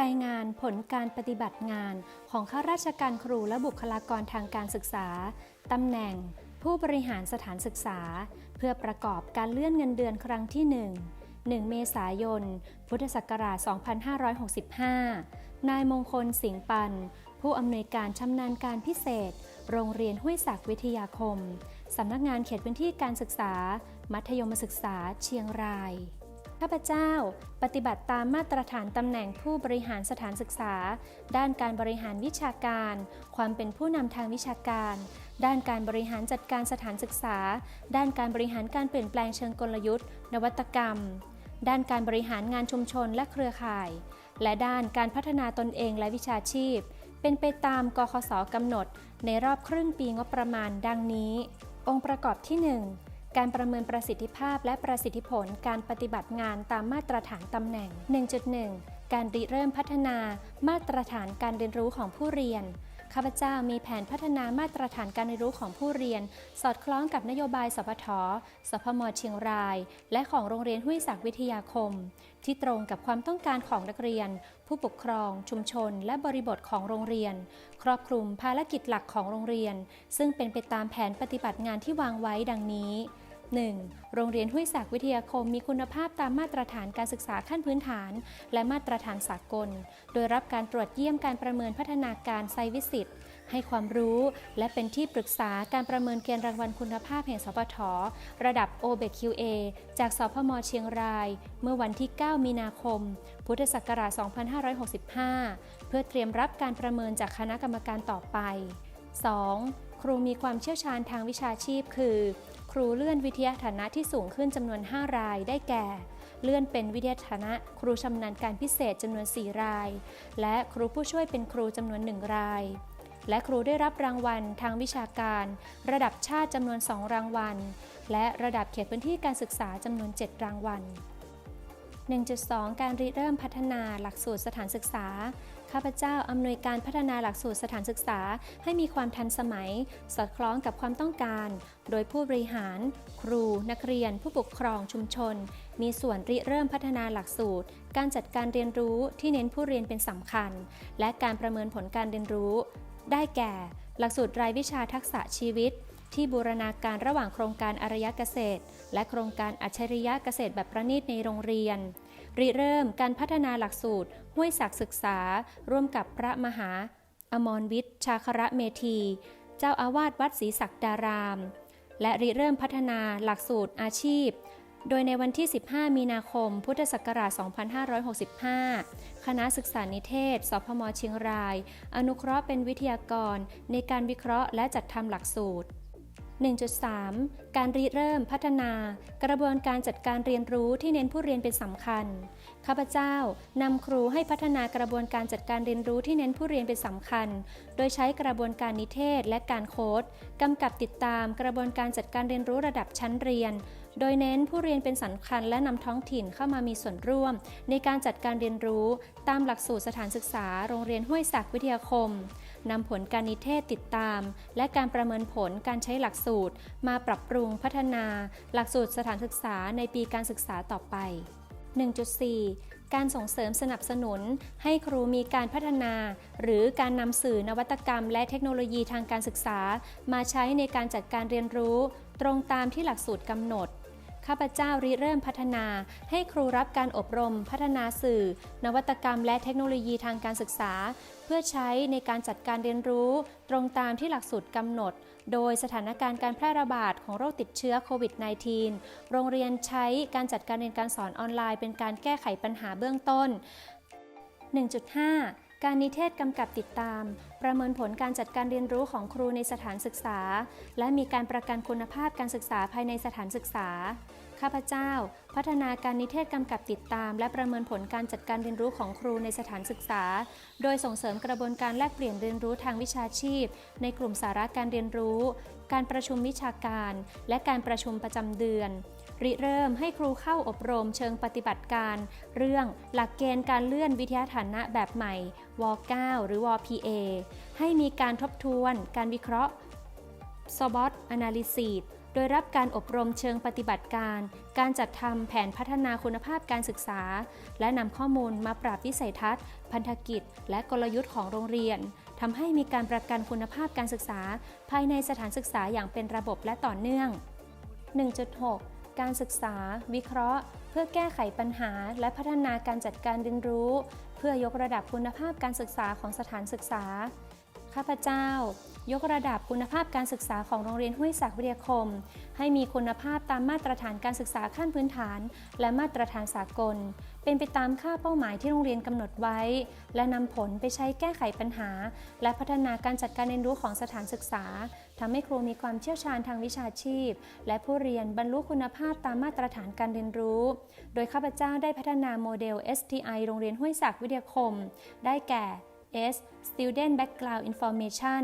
รายงานผลการปฏิบัติงานของข้าราชการครูและบุคลากรทางการศึกษา ตำแหน่ง ผู้บริหารสถานศึกษา เพื่อประกอบการเลื่อนเงินเดือนครั้งที่ 1 1 เมษายน พุทธศักราช 2565 นายมงคลสิงห์ปัน ผู้อำนวยการชำนาญการพิเศษ โรงเรียนห้วยศักดิ์วิทยาคม สำนักงานเขตพื้นที่การศึกษา มัธยมศึกษาเชียงราย ข้าพเจ้า ปฏิบัติตามมาตรฐานตำแหน่งผู้บริหารสถานศึกษา ด้านการบริหารวิชาการ ความเป็นผู้นำทางวิชาการ ด้านการบริหารจัดการสถานศึกษา ด้านการบริหารการเปลี่ยนแปลงเชิงกลยุทธ์ นวัตกรรม ด้านการบริหารงานชุมชนและเครือข่าย และด้านการพัฒนาตนเองและวิชาชีพ เป็นไปตามกคสกำหนด ในรอบครึ่งปีงบประมาณ ดังนี้ องค์ประกอบที่ 1 การประเมินประสิทธิภาพและประสิทธิผลการปฏิบัติงานตามมาตรฐานตำแหน่ง 1.1 การริเริ่มพัฒนามาตรฐานการเรียนรู้ของผู้เรียนข้าพเจ้ามีแผนพัฒนามาตรฐานการเรียนรู้ของผู้เรียน สอดคล้องกับนโยบายสพทสพมเชียงราย และของโรงเรียนห้วยศักวิทยาคม ที่ตรงกับความต้องการของนักเรียน ผู้ปกครอง ชุมชน และบริบทของโรงเรียน ครอบคลุมภารกิจหลักของโรงเรียน ซึ่งเป็นไปตามแผนปฏิบัติงานที่วางไว้ดังนี้ 1. โรงเรียนห้วยศักดิ์วิทยาคมมีคุณภาพตามมาตรฐานการศึกษาขั้นพื้นฐาน และมาตรฐานสากล โดยรับการตรวจเยี่ยมการประเมินพัฒนาการไซวิสิตให้ความรู้และเป็นที่ปรึกษาการประเมินเกณฑ์รางวัลคุณภาพแห่งสปทระดับ o b e q a จากสพมเชียงราย เมื่อวันที่ 9 มีนาคม พุทธศักราช 2565 เพื่อเตรียมรับการประเมินจากคณะกรรมการต่อไป 2. ครูมีความเชี่ยวชาญทางวิชาชีพคือ รูเลื่อนวิทยาฐานะที่สูงขึ้นจำนวน 5 รายได้แก่ เลื่อนเป็นวิทยาฐานะครูชำนาญการพิเศษจำนวน 4 ราย และครูผู้ช่วยเป็นครูจำนวน 1 ราย และครูได้รับรางวัลทางวิชาการ ระดับชาติจำนวน 2 รางวัล และระดับเขตพื้นที่การศึกษาจำนวน 7 รางวัล1.2 การริเริ่มพัฒนาหลักสูตรสถานศึกษา ข้าพเจ้าอำนวยการพัฒนาหลักสูตรสถานศึกษาให้มีความทันสมัย สอดคล้องกับความต้องการ โดยผู้บริหาร ครู นักเรียน ผู้ปกครองชุมชน มีส่วนริเริ่มพัฒนาหลักสูตร การจัดการเรียนรู้ที่เน้นผู้เรียนเป็นสำคัญ และการประเมินผลการเรียนรู้ ได้แก่ หลักสูตรรายวิชาทักษะชีวิตที่บูรณาการระหว่างโครงการอารยะเกษตร และโครงการอัจฉริยะเกษตรแบบประณีตในโรงเรียน ริเริ่มการพัฒนาหลักสูตร ห้วยศักดิ์ศึกษา ร่วมกับพระมหา อมรวิทย์ชาคระเมธี เจ้าอาวาสวัดศรีศักดาราม และริเริ่มพัฒนาหลักสูตรอาชีพ โดยในวันที่ 15 มีนาคม พุทธศักราช 2565 คณะศึกษานิเทศ สพมเชียงราย อนุเคราะห์เป็นวิทยากร ในการวิเคราะห์และจัดทำหลักสูตร 1.3 การริเริ่มพัฒนา กระบวนการจัดการเรียนรู้ที่เน้นผู้เรียนเป็นสำคัญ ข้าพเจ้านำครูให้พัฒนากระบวนการจัดการเรียนรู้ที่เน้นผู้เรียนเป็นสำคัญ โดยใช้กระบวนการนิเทศและการโค้ดกำกับติดตามกระบวนการจัดการเรียนรู้ระดับชั้นเรียน โดยเน้นผู้เรียนเป็นสำคัญ และนำท้องถิ่นเข้ามามีส่วนร่วม ในการจัดการเรียนรู้ ตามหลักสูตรสถานศึกษา โรงเรียนห้วยศักดิ์วิทยาคม นำผลการนิเทศติดตาม และการประเมินผลการใช้หลักสูตร มาปรับปรุงพัฒนา หลักสูตรสถานศึกษาในปีการศึกษาต่อไป 1.4 การส่งเสริมสนับสนุน ให้ครูมีการพัฒนา หรือการนำสื่อนวัตกรรม และเทคโนโลยีทางการศึกษา มาใช้ในการจัดการเรียนรู้ ตรงตามที่หลักสูตรกำหนด ข้าพเจ้าริเริ่มพัฒนา ให้ครูรับการอบรม พัฒนาสื่อ นวัตกรรม และเทคโนโลยีทางการศึกษา เพื่อใช้ในการจัดการเรียนรู้ ตรงตามที่หลักสูตรกำหนด โดยสถานการณ์การแพร่ระบาดของโรคติดเชื้อโควิด -19 โรงเรียนใช้การจัดการเรียนการสอนออนไลน์ เป็นการแก้ไขปัญหาเบื้องต้น 1.5การนิเทศกำกับติดตาม ประเมินผลการจัดการเรียนรู้ของครูในสถานศึกษา และมีการประกันคุณภาพการศึกษาภายในสถานศึกษา ข้าพเจ้า พัฒนาการนิเทศกำกับติดตาม และประเมินผลการจัดการเรียนรู้ของครูในสถานศึกษา โดยส่งเสริมกระบวนการแลกเปลี่ยนเรียนรู้ทางวิชาชีพ ในกลุ่มสาระการเรียนรู้ การประชุมวิชาการ และการประชุมประจำเดือนริเริ่มให้ครูเข้าอบรมเชิงปฏิบัติการ เรื่องหลักเกณฑ์การเลื่อนวิทยาฐานะแบบใหม่ว .9 หรือว .PA ให้มีการทบทวน การวิเคราะห์ SWOT Analysis โดยรับการอบรมเชิงปฏิบัติการ การจัดทำแผนพัฒนาคุณภาพการศึกษา และนำข้อมูลมาปรับวิสัยทัศน์ พันธกิจ และกลยุทธ์ของโรงเรียนทำให้มีการประกันคุณภาพการศึกษา ภายในสถานศึกษาอย่างเป็นระบบและต่อเนื่อง 1.6 การศึกษา วิเคราะห์ เพื่อแก้ไขปัญหา และพัฒนาการจัดการเรียนรู้ เพื่อยกระดับคุณภาพการศึกษาของสถานศึกษา ข้าพเจ้า ยกระดับคุณภาพการศึกษาของโรงเรียนห้วยศักวิทยาคม ให้มีคุณภาพตามมาตรฐานการศึกษาขั้นพื้นฐาน และมาตรฐานสากล เป็นไปตามค่าเป้าหมายที่โรงเรียนกำหนดไว้ และนำผลไปใช้แก้ไขปัญหา และพัฒนาการจัดการเรียนรู้ของสถานศึกษาทำให้ครูมีความเชี่ยวชาญทางวิชาชีพ และผู้เรียนบรรลุคุณภาพตามมาตรฐานการเรียนรู้ โดยข้าพเจ้าได้พัฒนาโมเดล STI โรงเรียนห้วยศักวิทยาคม ได้แก่ S Student Background Information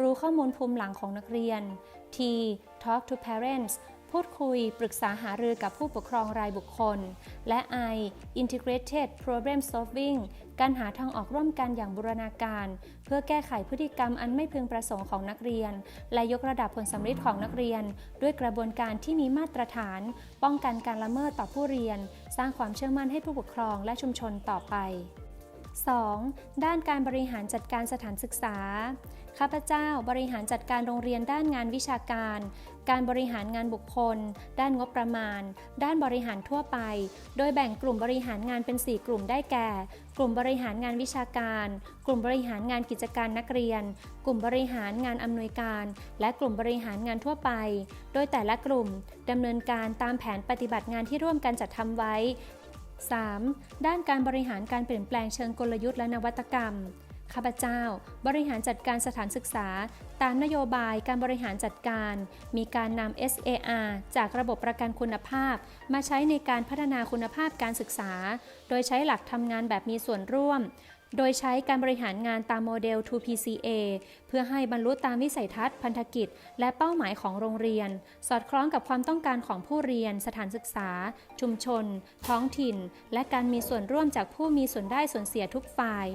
รู้ข้อมูลภูมิหลังของนักเรียน T Talk to Parents พูดคุย ปรึกษาหารือกับผู้ปกครองรายบุคคล และ I Integrated Problem Solving การหาทางออกร่วมกันอย่างบูรณาการ เพื่อแก้ไขพฤติกรรมอันไม่พึงประสงค์ของนักเรียน และยกระดับผลสำฤทธิ์ของนักเรียน ด้วยกระบวนการที่มีมาตรฐาน ป้องกันการละเมิดต่อผู้เรียน สร้างความเชื่อมั่นให้ผู้ปกครองและชุมชนต่อไป 2. ด้านการบริหารจัดการสถานศึกษา ข้าพเจ้าบริหารจัดการโรงเรียนด้านงานวิชาการ การบริหารงานบุคคล ด้านงบประมาณ ด้านบริหารทั่วไป โดยแบ่งกลุ่มบริหารงานเป็น 4 กลุ่มได้แก่ กลุ่มบริหารงานวิชาการ กลุ่มบริหารงานกิจการนักเรียน กลุ่มบริหารงานอำนวยการ และกลุ่มบริหารงานทั่วไป โดยแต่ละกลุ่มดำเนินการตามแผนปฏิบัติงานที่ร่วมกันจัดทำไว้ 3. ด้านการบริหารการเปลี่ยนแปลงเชิงกลยุทธ์และนวัตกรรม ข้าพเจ้า บริหารจัดการสถานศึกษา ตามนโยบายการบริหารจัดการ มีการนำ SAR จากระบบประกันคุณภาพ มาใช้ในการพัฒนาคุณภาพการศึกษา โดยใช้หลักทำงานแบบมีส่วนร่วม โดยใช้การบริหารงานตามโมเดล 2PCA เพื่อให้บรรลุตามวิสัยทัศน์ พันธกิจ และเป้าหมายของโรงเรียน สอดคล้องกับความต้องการของผู้เรียน สถานศึกษา ชุมชน ท้องถิ่น และการมีส่วนร่วมจากผู้มีส่วนได้ส่วนเสียทุกฝ่าย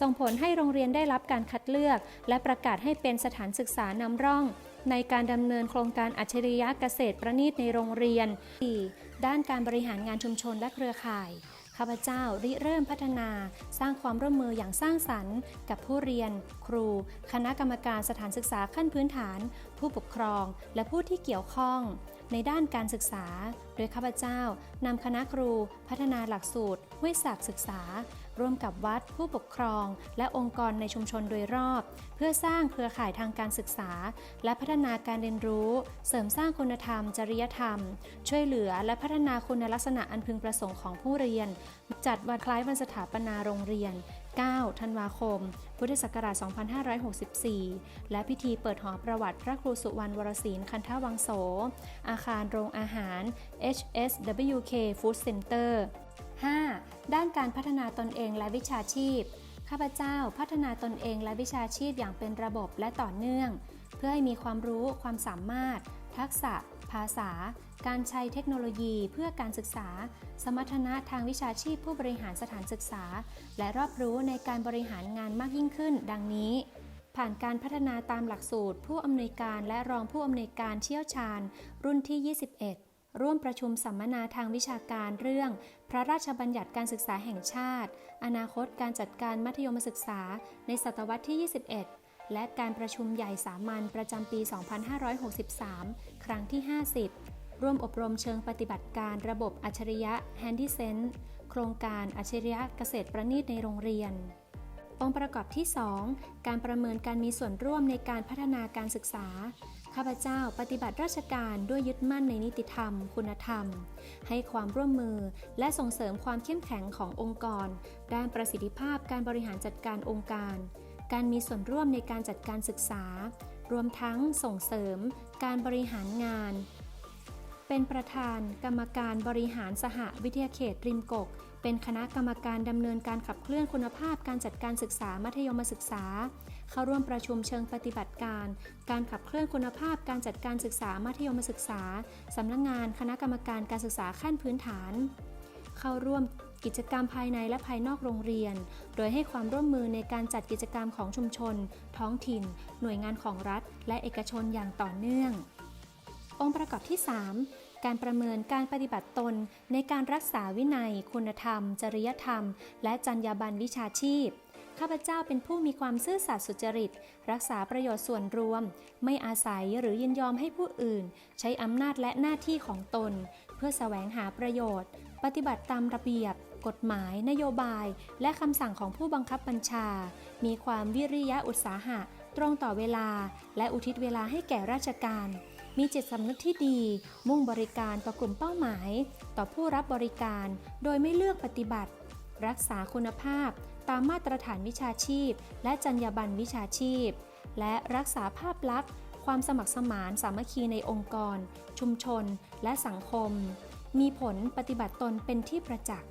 ส่งผลให้โรงเรียนได้รับการคัดเลือก และประกาศให้เป็นสถานศึกษานำร่องในการดำเนินโครงการอัจฉริยะเกษตรประณีตในโรงเรียน 4. ด้านการบริหารงานชุมชนและเครือข่าย ข้าพเจ้าริเริ่มพัฒนา สร้างความร่วมมืออย่างสร้างสรรค์ กับผู้เรียน ครู คณะกรรมการสถานศึกษาขั้นพื้นฐาน ผู้ปกครอง และผู้ที่เกี่ยวข้อง ในด้านการศึกษา โดยข้าพเจ้านำคณะครู พัฒนาหลักสูตรห้วยศักศึกษา ร่วมกับวัดผู้ปกครอง และองค์กรในชุมชนโดยรอบ เพื่อสร้างเครือข่ายทางการศึกษา และพัฒนาการเรียนรู้ เสริมสร้างคุณธรรม จริยธรรม ช่วยเหลือและพัฒนาคุณลักษณะอันพึงประสงค์ของผู้เรียน จัดวันคล้ายวันสถาปนาโรงเรียน 9 ธันวาคม พุทธศักราช 2564 และพิธีเปิดหอประวัติพระครูสุวรรณวรศิลป์คันทวังโส อาคารโรงอาหาร HSWK Food Center 5. ด้านการพัฒนาตนเองและวิชาชีพ ข้าพเจ้าพัฒนาตนเองและวิชาชีพอย่างเป็นระบบและต่อเนื่อง เพื่อให้มีความรู้ความสามารถ ทักษะ ภาษา การใช้เทคโนโลยีเพื่อการศึกษา สมรรถนะทางวิชาชีพผู้บริหารสถานศึกษา และรอบรู้ในการบริหารงานมากยิ่งขึ้น ดังนี้ผ่านการพัฒนาตามหลักสูตร ผู้อำนวยการและรองผู้อำนวยการเชี่ยวชาญ รุ่นที่ 21 ร่วมประชุมสัมมนาทางวิชาการเรื่อง พระราชบัญญัติการศึกษาแห่งชาติ อนาคตการจัดการมัธยมศึกษา ในศตวรรษที่ 21 และการประชุมใหญ่สามัญประจำปี 2563 ครั้งที่ 50 ร่วมอบรมเชิงปฏิบัติการระบบอัจฉริยะ Handy Sense โครงการอัจฉริยะเกษตรประณีตในโรงเรียน องค์ประกอบที่ 2 การประเมินการมีส่วนร่วมในการพัฒนาการศึกษา ข้าพเจ้าปฏิบัติราชการด้วยยึดมั่นในนิติธรรม คุณธรรม ให้ความร่วมมือและส่งเสริมความเข้มแข็งขององค์กร ด้านประสิทธิภาพการบริหารจัดการองค์การ การมีส่วนร่วมในการจัดการศึกษา รวมทั้งส่งเสริม การบริหารงาน เป็นประธานกรรมการบริหารสหวิทยาเขตริมกก เป็นคณะกรรมการดำเนินการขับเคลื่อนคุณภาพการจัดการศึกษามัธยมศึกษา เข้าร่วมประชุมเชิงปฏิบัติการ การขับเคลื่อนคุณภาพการจัดการศึกษามัธยมศึกษาสำนักงงานคณะกรรมการการศึกษาขั้นพื้นฐาน เข้าร่วมกิจกรรมภายในและภายนอกโรงเรียน โดยให้ความร่วมมือในการจัดกิจกรรมของชุมชน ท้องถิ่น หน่วยงานของรัฐ และเอกชนอย่างต่อเนื่อง องค์ประกอบที่ 3 การประเมินการปฏิบัติตนในการรักษาวินัย คุณธรรม จริยธรรม และจรรยาบรรณวิชาชีพ ข้าพเจ้าเป็นผู้มีความซื่อสัตย์สุจริต รักษาประโยชน์ส่วนรวม ไม่อาศัยหรือยินยอมให้ผู้อื่น ใช้อำนาจและหน้าที่ของตน เพื่อแสวงหาประโยชน์ ปฏิบัติตามระเบียบกฎหมาย นโยบาย และคำสั่งของผู้บังคับบัญชา มีความวิริยะอุตสาหะ ตรงต่อเวลา และอุทิศเวลาให้แก่ราชการ มีจิตสำนึกที่ดี มุ่งบริการต่อกลุ่มเป้าหมาย ต่อผู้รับบริการ โดยไม่เลือกปฏิบัติ รักษาคุณภาพ ตามมาตรฐานวิชาชีพ และจรรยาบรรณวิชาชีพ และรักษาภาพลักษณ์ ความสมัครสมานสามัคคีในองค์กร ชุมชน และสังคม มีผลปฏิบัติตนเป็นที่ประจักษ์